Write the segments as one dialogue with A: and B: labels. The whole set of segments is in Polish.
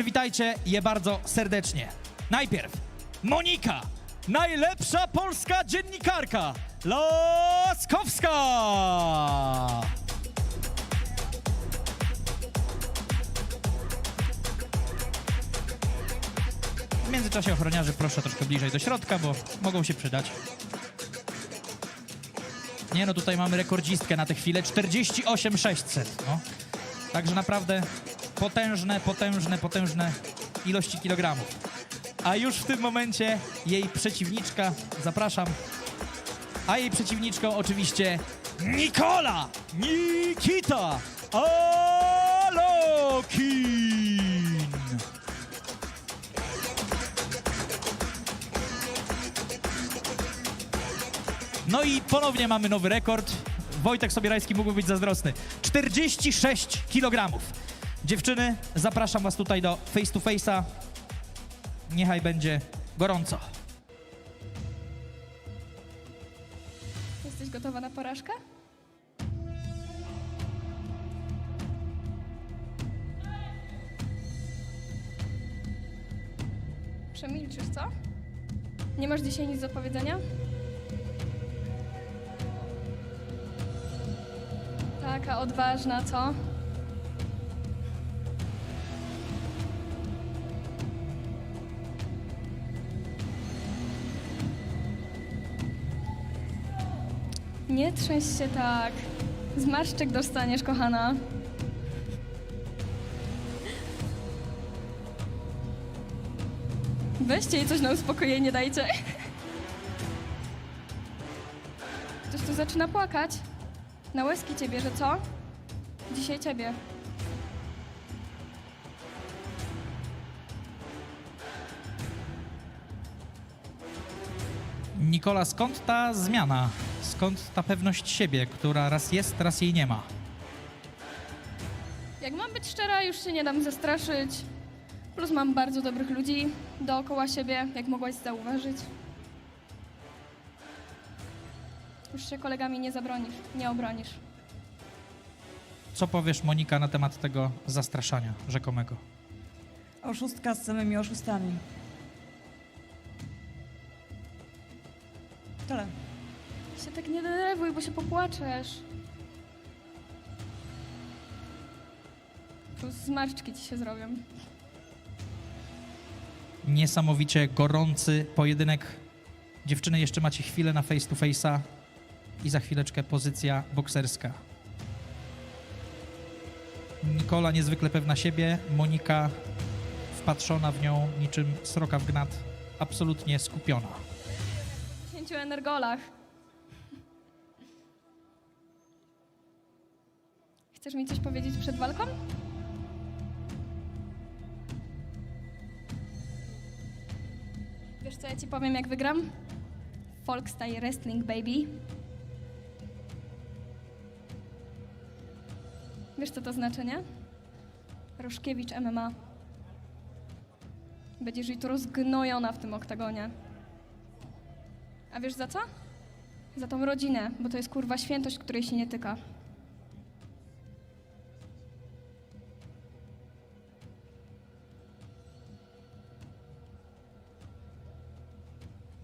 A: Przywitajcie je bardzo serdecznie. Najpierw Monika, najlepsza polska dziennikarka, Laskowska! W międzyczasie ochroniarzy proszę troszkę bliżej do środka, bo mogą się przydać. Nie no, tutaj mamy rekordzistkę na tę chwilę, 48 600, no. Także naprawdę potężne, potężne, potężne ilości kilogramów. A już w tym momencie jej przeciwniczka, zapraszam, a jej przeciwniczką oczywiście Nikola Nikita Alokin. No i ponownie mamy nowy rekord. Wojtek Sobierajski mógłby być zazdrosny. 46 kg. Dziewczyny, zapraszam was tutaj do face to face'a. Niechaj będzie gorąco.
B: Jesteś gotowa na porażkę? Przemilczysz, co? Nie masz dzisiaj nic do powiedzenia? Taka odważna, co? Nie trzęś się tak. Zmarszczek dostaniesz, kochana. Weźcie jej coś na uspokojenie, dajcie. Ktoś tu zaczyna płakać. Na łezki cię bierze, co? Dzisiaj ciebie.
A: Nikola, skąd ta zmiana? Skąd ta pewność siebie, która raz jest, raz jej nie ma?
B: Jak mam być szczera, już się nie dam zastraszyć. Plus mam bardzo dobrych ludzi dookoła siebie, jak mogłaś zauważyć. Już się kolegami nie zabronisz, nie obronisz.
A: Co powiesz, Monika, na temat tego zastraszania rzekomego?
C: Oszustka z samymi oszustami. Tyle.
B: Się tak nie denerwuj, bo się popłaczesz. Plus zmarszczki ci się zrobią.
A: Niesamowicie gorący pojedynek. Dziewczyny, jeszcze macie chwilę na face to face'a i za chwileczkę pozycja bokserska. Nikola niezwykle pewna siebie, Monika wpatrzona w nią niczym sroka w gnat, absolutnie skupiona.
B: W 10 energolach. Chcesz mi coś powiedzieć przed walką? Wiesz co ja ci powiem jak wygram? Folkstyle Wrestling, baby. Wiesz co to znaczy, nie? Roszkiewicz MMA. Będziesz jej tu rozgnojona w tym oktagonie. A wiesz za co? Za tą rodzinę, bo to jest kurwa świętość, której się nie tyka.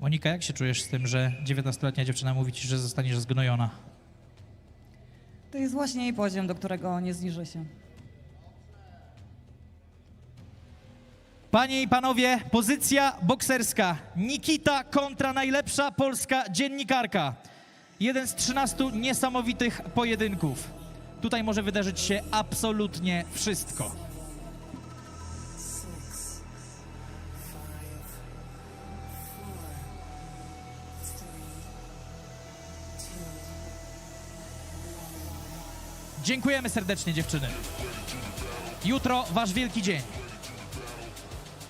A: Monika, jak się czujesz z tym, że 19-letnia dziewczyna mówi ci, że zostaniesz zgnojona?
C: To jest właśnie jej poziom, do którego nie zniżę się.
A: Panie i panowie, pozycja bokserska. Nikita kontra najlepsza polska dziennikarka. Jeden z 13 niesamowitych pojedynków. Tutaj może wydarzyć się absolutnie wszystko. Dziękujemy serdecznie dziewczyny. Jutro wasz wielki dzień.